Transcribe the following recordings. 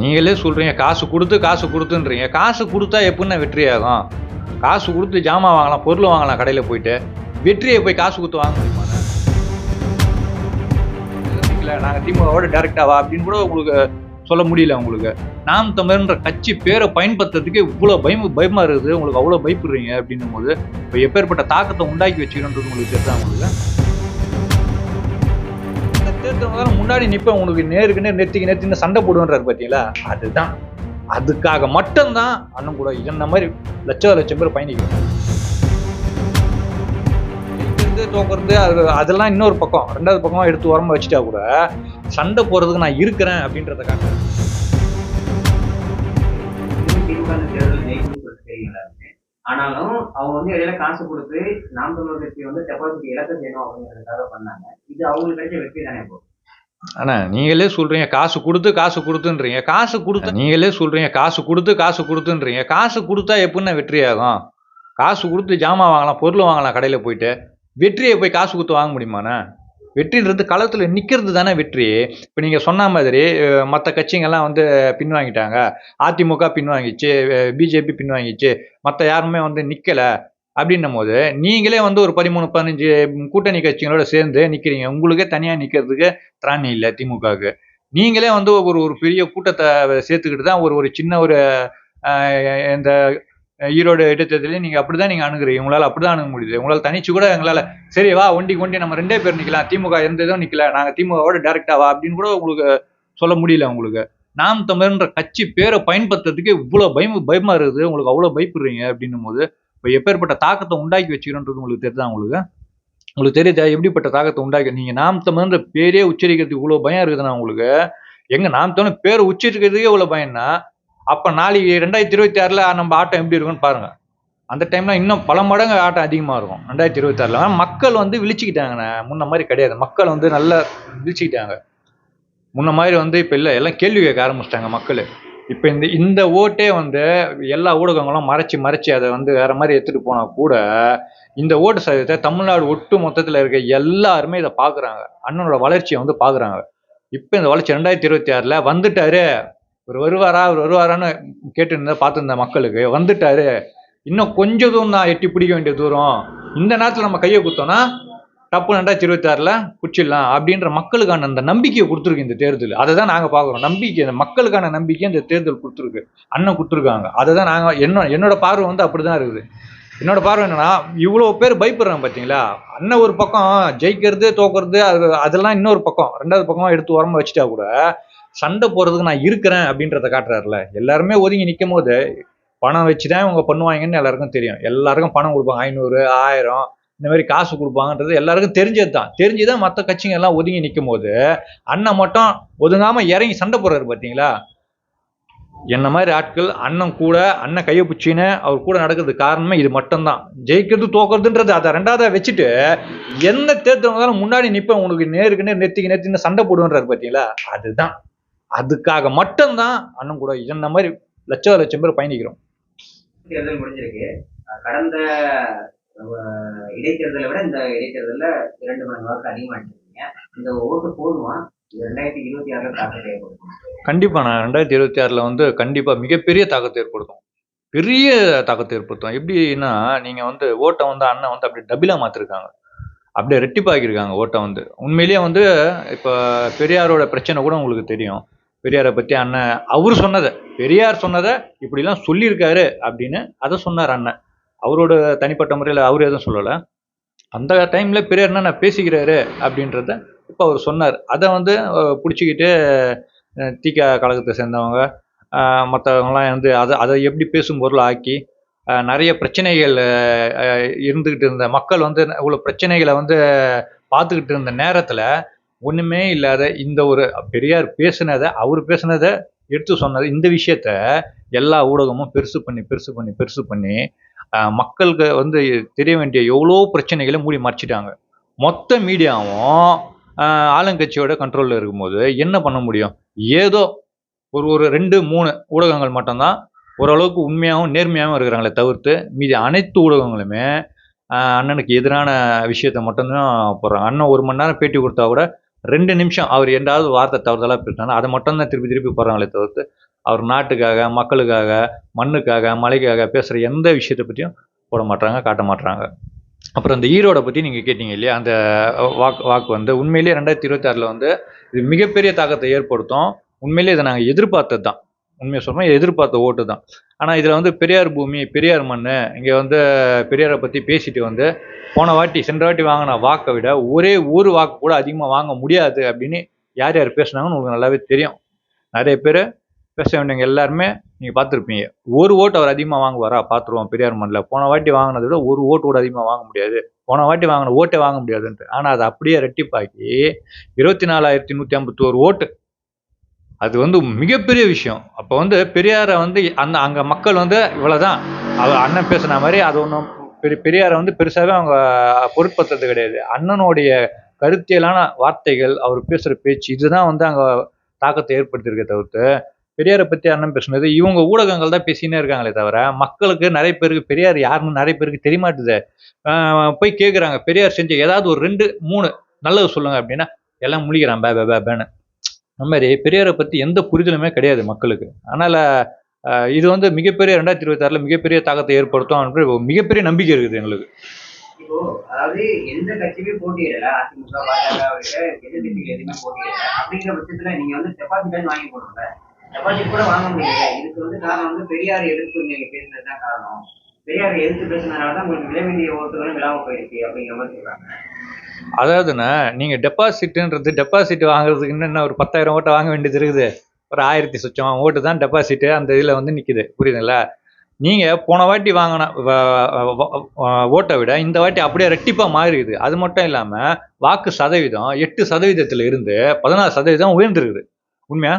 நீங்களே சொல்கிறீங்க காசு கொடுத்து காசு கொடுத்துன்றீங்க. காசு கொடுத்தா எப்படின்னா வெற்றி ஆகும். காசு கொடுத்து ஜாமான் வாங்கலாம் பொருள் வாங்கலாம் கடையில் போயிட்டு வெற்றியை போய் காசு கொடுத்து வாங்க முடியுமா? இல்லை நாங்கள் திமுகவோட டேரெக்டாக அப்படின்னு கூட உங்களுக்கு சொல்ல முடியல உங்களுக்கு. நாம் தமிழன்ற கட்சி பேரை பயன்படுத்துறதுக்கு இவ்வளோ பயம் பயமாக இருக்குது. உங்களுக்கு அவ்வளோ பயப்படுறீங்க அப்படின்னும் போது இப்போ எப்பேற்பட்ட தாக்கத்தை உண்டாக்கி வச்சுக்கணுன்றது உங்களுக்கு தெரிஞ்சா உங்களுக்கு? தேர்தல் முன்னாடி நிற்பேன் உங்களுக்கு நேருக்கு நேர் நெத்திக்கு நெத்தின்னு சண்டை போடுவேன்றாரு பார்த்தீங்களா அதுதான். அதுக்காக மட்டும்தான் அண்ணன் கூட என்ன மாதிரி லட்சம் லட்சம் பேர் பயணிக்கிறோம். தோக்குறது அது அதெல்லாம் இன்னொரு பக்கம். ரெண்டாவது பக்கமாக எடுத்து உரம்ப வச்சுட்டா கூட சண்டை போகிறதுக்கு நான் இருக்கிறேன் அப்படின்றத காட்டுறேன். ஆனாலும் அவங்க வந்து இடையில காசு கொடுத்து நாம் தமிழர் கட்சி வந்து டெபாசிட் இழக்க செய்யணும் அப்படிங்கிறதுக்காக பண்ணாங்க. இது அவங்களுக்கு கிடைச்ச வெற்றி தானே இப்போ? ஆனா நீங்களே சொல்றீங்க காசு கொடுத்து காசு கொடுத்துன்றீங்க. காசு கொடுத்து நீங்களே சொல்றீங்க காசு கொடுத்து காசு கொடுத்துன்றீங்க. காசு கொடுத்தா எப்படின்னா வெற்றி ஆகும்? காசு கொடுத்து ஜாமான் வாங்கலாம் பொருள் வாங்கலாம் கடையில் போயிட்டு. வெற்றியை போய் காசு கொடுத்து வாங்க முடியுமாண்ணா? வெற்றின்றது களத்தில் நிற்கிறது தானே வெற்றி. இப்போ நீங்கள் சொன்ன மாதிரி மற்ற கட்சிங்கெல்லாம் வந்து பின்வாங்கிட்டாங்க. அதிமுக பின்வாங்கிச்சு பிஜேபி பின்வாங்கிச்சு. மற்ற யாருமே வந்து நிற்கலை அப்படின்னும் போது நீங்களே வந்து ஒரு பதிமூணு பதினஞ்சு கூட்டணி கட்சிகளோட சேர்ந்து நிற்கிறீங்க உங்களுக்கே தனியாக நிற்கிறதுக்கு திராணி இல்லை திமுகவுக்கு. நீங்களே வந்து ஒரு ஒரு பெரிய கூட்டத்தை சேர்த்துக்கிட்டு தான் ஒரு ஒரு சின்ன ஒரு இந்த ஈரோடு இடைத்தேர்தலையும் நீங்கள் அப்படி தான் நீங்கள் அணுகுறீங்க. உங்களால் அப்படி தான் அணுக முடியுது. உங்களால் தனிச்சு கூட எங்களால் சரி வா ஒண்டி கொண்டி நம்ம ரெண்டே பேர் நிற்கலாம் திமுக எந்த இதுவும் நிற்கல நாங்கள் திமுகவோட டேரெக்டாக வா அப்படின்னு கூட உங்களுக்கு சொல்ல முடியல உங்களுக்கு. நாம் தமிழ்ன்ற கட்சி பேரை பயன்படுத்துறதுக்கு இவ்வளோ பயம் பயமாக இருக்குது. உங்களுக்கு அவ்வளோ பயப்படுறீங்க அப்படின்னும் போது இப்போ எப்பேற்பட்ட தாக்கத்தை உண்டாக்கி வச்சுக்கிறோன்றது உங்களுக்கு தெரியுதா உங்களுக்கு? உங்களுக்கு தெரியுதா? எப்படிப்பட்ட தாக்கத்தை உண்டாக்கி நீங்கள் நாம் தமிழ்ன்ற பேரே உச்சரிக்கிறதுக்கு இவ்வளோ பயம் இருக்குதுண்ணா உங்களுக்கு எங்கே நாம் தமிழ் பேர் உச்சரிக்கிறதுக்கே இவ்வளோ பயம்னா அப்போ நாளைக்கு ரெண்டாயிரத்தி இருபத்தி ஆறில் நம்ம ஆட்டம் எப்படி இருக்கும்னு பாருங்க. அந்த டைம்ல இன்னும் பல மடங்கு ஆட்டம் அதிகமாக இருக்கும். ரெண்டாயிரத்தி இருபத்தி ஆறில். மக்கள் வந்து விழிச்சிக்கிட்டாங்கண்ணே முன்ன மாதிரி கிடையாது. மக்கள் வந்து நல்லா விழிச்சுக்கிட்டாங்க. முன்ன மாதிரி வந்து இப்போ இல்லை. எல்லாம் கேள்வி கேட்க ஆரம்பிச்சிட்டாங்க மக்கள். இப்போ இந்த இந்த ஓட்டே வந்து எல்லா ஊடகங்களும் மறைச்சு மறைச்சு அதை வந்து வேற மாதிரி எடுத்துட்டு போனா கூட இந்த ஓட்டு சதவீதத்தை தமிழ்நாடு ஒட்டு மொத்தத்தில் இருக்க எல்லாருமே இதை பார்க்குறாங்க அண்ணனோட வளர்ச்சியை வந்து பார்க்குறாங்க இப்போ இந்த வளர்ச்சி ரெண்டாயிரத்தி இருபத்தி ஆறில் வந்துட்டாரு. இவர் வருவாரா? அவர் வருவாரான்னு கேட்டு இருந்தா பார்த்துருந்த மக்களுக்கு வந்துட்டாரு. இன்னும் கொஞ்சம் தூரம் தான் எட்டி பிடிக்க வேண்டிய தூரம். இந்த நேரத்தில் நம்ம கையை கொடுத்தோம்னா டப்பு ரெண்டாயிரத்தி இருபத்தாறில் பிடிச்சிடலாம் அப்படின்ற மக்களுக்கான அந்த நம்பிக்கையை கொடுத்துருக்கு இந்த தேர்தல். அதை தான் நாங்கள் பார்க்குறோம். நம்பிக்கை இந்த மக்களுக்கான நம்பிக்கை இந்த தேர்தல் கொடுத்துருக்கு. அண்ணன் கொடுத்துருக்காங்க. அதை தான் நாங்கள் என்ன என்னோட பார்வை வந்து அப்படி தான் இருக்குது. என்னோட பார்வை என்னன்னா இவ்வளோ பேர் பயப்படுறாங்க பார்த்தீங்களா அண்ணன் ஒரு பக்கம் ஜெயிக்கிறது தோக்குறது அது அதெல்லாம் இன்னொரு பக்கம் ரெண்டாவது பக்கம் எடுத்து உரமா வச்சுட்டா கூட சண்டை போறதுக்கு நான் இருக்கிறேன் அப்படின்றத காட்டுறாருல. எல்லாருமே ஒதுங்கி நிற்கும் போது பணம் வச்சு தான் இவங்க பண்ணுவாங்கன்னு எல்லாருக்கும் தெரியும். எல்லாருக்கும் பணம் கொடுப்பாங்க. ஐநூறு ஆயிரம் இந்த மாதிரி காசு கொடுப்பாங்கன்றது எல்லாருக்கும் தெரிஞ்சது தான் தெரிஞ்சுதான் மற்ற கட்சிங்க எல்லாம் ஒதுங்கி நிற்கும் போது அண்ணன் மட்டும் ஒதுங்காம இறங்கி சண்டை போடுறாரு பார்த்தீங்களா என்ன மாதிரி ஆட்கள் அண்ணன் கூட அண்ணன் கையை பிடிச்சின்னு அவர் கூட நடக்கிறதுக்கு காரணமே இது மட்டும்தான். ஜெயிக்கிறது தோக்கிறதுன்றது அதை ரெண்டாவதாக வச்சுட்டு எந்த தேர்தல் வந்தாலும் முன்னாடி நிற்பேன் உனக்கு நேருக்கு நேர் நெத்திக்கு நெத்தின்னு சண்டை போடுவேன்றாரு பார்த்தீங்களா அதுதான். அதுக்காக மட்டும்தான் அண்ணன் கூட என்ன மாதிரி லட்சம் லட்சம் பேர் பயணிக்கிறோம். தேர்தல் முடிஞ்சிருக்கு. கடந்த இடைத்தேர்தலை விட இந்த இடைத்தேர்தல்ல இரண்டு மடங்கு வாக்கு அதிகமா எடுத்திருக்கீங்க இந்த ஓட்டு போதுமா? இது ரெண்டாயிரத்தி இருபத்தி ஆறுல தாக்கத்தை ஏற்படுத்தும். கண்டிப்பா நான் ரெண்டாயிரத்தி இருபத்தி ஆறுல வந்து கண்டிப்பா மிகப்பெரிய தாக்கத்தை ஏற்படுத்தும். பெரிய தாக்கத்தை ஏற்படுத்தும். எப்படின்னா நீங்க வந்து ஓட்டை வந்து அண்ணன் வந்து அப்படியே டபிளா மாத்திருக்காங்க. அப்படியே ரெட்டிப்பாக்கியிருக்காங்க ஓட்டை வந்து. உண்மையிலேயே வந்து இப்போ பெரியாரோட பிரச்சனை கூட உங்களுக்கு தெரியும். பெரியாரை பற்றி அண்ணன் அவர் சொன்னதை பெரியார் சொன்னதை இப்படிலாம் சொல்லியிருக்காரு அப்படின்னு அதை சொன்னார் அண்ணன். அவரோட தனிப்பட்ட முறையில் அவர் எதுவும் சொல்லலை. அந்த டைமில் பெரியார் என்ன பேசிக்கிறாரு அப்படின்றத இப்போ அவர் சொன்னார். அதை வந்து பிடிச்சிக்கிட்டு தீக்கா கழகத்தை சேர்ந்தவங்க மற்றவங்களாம் வந்து அதை அதை எப்படி பேசும் பொருள் ஆக்கி நிறைய பிரச்சனைகள் இருந்துக்கிட்டு இருந்த மக்கள் வந்து இவ்வளோ பிரச்சனைகளை வந்து பார்த்துக்கிட்டு இருந்த நேரத்தில் ஒன்றுமே இல்லாத இந்த ஒரு பெரியார் பேசுனதை அவர் பேசுனதை எடுத்து சொன்னது இந்த விஷயத்த எல்லா ஊடகமும் பெருசு பண்ணி பெருசு பண்ணி பெருசு பண்ணி மக்களுக்கு வந்து தெரிய வேண்டிய எவ்வளோ பிரச்சனைகளை மூடி மறைச்சிட்டாங்க. மொத்த மீடியாவும் ஆளுங்கட்சியோட கண்ட்ரோலில் இருக்கும்போது என்ன பண்ண முடியும்? ஏதோ ஒரு ஒரு ரெண்டு மூணு ஊடகங்கள் மட்டும்தான் ஓரளவுக்கு உண்மையாகவும் நேர்மையாகவும் இருக்கிறாங்களே தவிர்த்து மீதி அனைத்து ஊடகங்களுமே அண்ணனுக்கு எதிரான விஷயத்த மட்டும்தான் போடுறாங்க. அண்ணன் ஒரு மணி நேரம் பேட்டி கொடுத்தா கூட ரெண்டு நிமிஷம் அவர் எந்தாவது வார்த்தை தவறுதலாக பேசினாலும் அதை மட்டும் தான் திருப்பி திருப்பி போகிறாங்களே தவிர்த்து அவர் நாட்டுக்காக மக்களுக்காக மண்ணுக்காக மலைக்காக பேசுகிற எந்த விஷயத்தை பற்றியும் போட மாட்டாங்க காட்ட மாட்டாங்க அப்புறம் இந்த ஈரோடை பற்றி நீங்கள் கேட்டீங்க இல்லையா? அந்த வாக்கு வாக்கு வந்து உண்மையிலேயே ரெண்டாயிரத்தி இருபத்தாறில் வந்து இது மிகப்பெரிய தாக்கத்தை ஏற்படுத்தும். உண்மையிலேயே இதை நாங்கள் எதிர்பார்த்தது தான். உண்மையை சொன்னால் எதிர்பார்த்த ஓட்டு தான். ஆனால் இதில் வந்து பெரியார் பூமி பெரியார் மண் இங்கே வந்து பெரியாரை பற்றி பேசிட்டு வந்து போன வாட்டி சென்ற வாட்டி வாங்கின வாக்கை விட ஒரே ஒரு வாக்கு கூட அதிகமாக வாங்க முடியாது அப்படின்னு யார் யார் பேசுனாங்கன்னு உங்களுக்கு நல்லாவே தெரியும். நிறைய பேர் பேச வேண்டியவங்க எல்லாருமே நீங்கள் பார்த்துருப்பீங்க. ஒரு ஓட்டு அவர் அதிகமாக வாங்குவாரா? பார்த்துருவோம் பெரியார் மண்ணில். போன வாட்டி வாங்கினதை விட ஒரு ஓட்டு கூட அதிகமாக வாங்க முடியாது. போன வாட்டி வாங்கின ஓட்டே வாங்க முடியாதுன்ட்டு. ஆனால் அதை அப்படியே ரெட்டிப்பாக்கி இருபத்தி நாலாயிரத்தி நூற்றி ஐம்பத்தோரு ஓட்டு அது வந்து மிகப்பெரிய விஷயம். அப்போ வந்து பெரியாரை வந்து அந்த அங்கே மக்கள் வந்து இவ்வளோதான் அவர் அண்ணன் பேசுன மாதிரி அது ஒன்றும் பெரிய பெரியாரை வந்து பெருசாகவே அவங்க பொருட்படுத்துறது கிடையாது. அண்ணனுடைய கருத்தியலான வார்த்தைகள் அவர் பேசுகிற பேச்சு இதுதான் வந்து அங்கே தாக்கத்தை ஏற்படுத்தியிருக்க தவிர்த்து பெரியாரை பற்றி அண்ணன் பேசுனது இவங்க ஊடகங்கள் தான் பேசினே இருக்காங்களே தவிர மக்களுக்கு நிறைய பேருக்கு பெரியார் யாருன்னு நிறைய பேருக்கு தெரியமாட்டுது. ஆஹ் போய் கேட்குறாங்க பெரியார் செஞ்ச ஏதாவது ஒரு ரெண்டு மூணு நல்லது சொல்லுங்க அப்படின்னா எல்லாம் முழிக்கிறான் பே பே பே பேன்னு. அந்த மாதிரி பெரியாரை பற்றி எந்த புரிதலுமே கிடையாது மக்களுக்கு. அதனால் இது வந்து மிகப்பெரிய ரெண்டாயிரத்தி இருபத்தாறில் மிகப்பெரிய தாக்கத்தை ஏற்படுத்தும் அப்படின்ற ஒரு மிகப்பெரிய நம்பிக்கை இருக்குது எங்களுக்கு. அதாவது எந்த கட்சியுமே போட்டியிடல அதிமுக பாஜக எதிர்கட்சிகள் எதுவுமே போட்டியிடல அப்படிங்கிற பட்சத்துல நீங்க வந்து டெபாசிட் வாங்கி டெபாசிட் கூட வாங்க முடியல. இதுக்கு வந்து காரணம் வந்து பெரியார் எதிர்ப்பு நீங்க காரணம். பெரியார் எதிர்த்து பேசுனதுனால தான் உங்களுக்கு வேண்டிய ஓட்டுகளும் விழாம போயிருக்கு அப்படிங்கிற மாதிரி சொல்றாங்க. அதாவதுண்ணா நீங்கள் டெபாசிட்டுன்றது டெபாசிட் வாங்குறதுக்கு இன்னும் என்ன ஒரு பத்தாயிரம் ஓட்டை வாங்க வேண்டியது இருக்குது. ஒரு ஆயிரத்தி சுச்சம் ஓட்டு தான் டெபாசிட்டு அந்த இதில் வந்து நிற்கிது புரியுதுங்களா? நீங்கள் போன வாட்டி வாங்கின ஓட்டை விட இந்த வாட்டி அப்படியே ரெட்டிப்பாக மாறிடுது அது மட்டும் இல்லாமல் வாக்கு சதவீதம் எட்டு சதவீதத்தில் இருந்து பதினாறு சதவீதம் உயர்ந்திருக்குது. உண்மையா?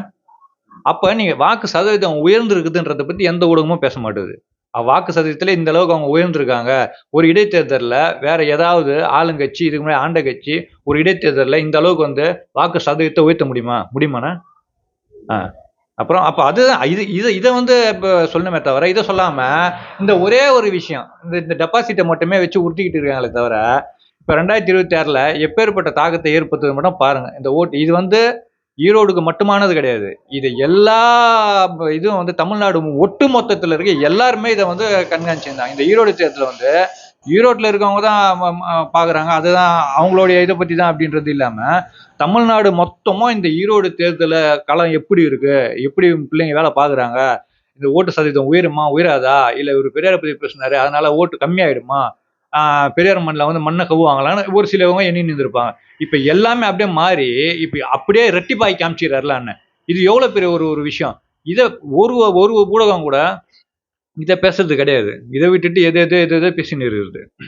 அப்போ நீங்கள் வாக்கு சதவீதம் உயர்ந்திருக்குதுன்றதை பற்றி எந்த ஊடகமும் பேச மாட்டேது. வாக்கு சதவீதத்தில் இந்த அளவுக்கு அவங்க உயர்ந்திருக்காங்க. ஒரு இடைத்தேர்தலில் வேற ஏதாவது ஆளுங்கட்சி இதுக்கு முன்னாடி ஆண்ட கட்சி ஒரு இடைத்தேர்தலில் இந்த அளவுக்கு வந்து வாக்கு சதவீதத்தை உயர்த்த முடியுமா? முடியுமாண்ணா? ஆ. அப்புறம் அப்போ அதுதான் இது இதை இதை வந்து இப்போ சொல்லணுமே தவிர இதை சொல்லாமல் இந்த ஒரே ஒரு விஷயம் இந்த இந்த டெபாசிட்டை மட்டுமே வச்சு உறுத்திக்கிட்டு இருக்காங்களே தவிர இப்போ ரெண்டாயிரத்தி இருபத்தி ஆறில் எப்பேற்பட்ட தாக்கத்தை ஏற்படுத்துவது மட்டும் பாருங்கள் இந்த ஓட்டு இது வந்து ஈரோடுக்கு மட்டுமானது கிடையாது. இது எல்லா இதுவும் வந்து தமிழ்நாடு ஒட்டு மொத்தத்தில் இருக்க எல்லாருமே இதை வந்து கண்காணிச்சிருந்தாங்க. இந்த ஈரோடு தேர்தலில் வந்து ஈரோட்டில் இருக்கவங்க தான் பார்க்குறாங்க அதுதான் அவங்களுடைய இதை பற்றி தான் அப்படின்றது இல்லாமல் தமிழ்நாடு மொத்தமும் இந்த ஈரோடு தேர்தல களம் எப்படி இருக்கு? எப்படி பிள்ளைங்க வேலை பார்க்குறாங்க இந்த ஓட்டு சதவீதம் உயருமா? உயராதா? இல்லை இவர் பெரியாரை பற்றி பேசினாரு. அதனால ஓட்டு கம்மியாயிடுமா? பெரியார் மண்ணில் வந்து மண்ணை கவுவாங்களான்னு ஒரு சிலவங்க எண்ணி நின்றுருப்பாங்க. இப்போ எல்லாமே அப்படியே மாறி இப்போ அப்படியே ரெட்டிப்பாய் காமிச்சிடுறாருல இது எவ்வளோ பெரிய ஒரு ஒரு விஷயம். இதை ஒரு ஒரு ஊடகம் கூட இதை பேசுறது கிடையாது. இதை விட்டுட்டு எது எது எது எதோ பேசின்னு இருக்குது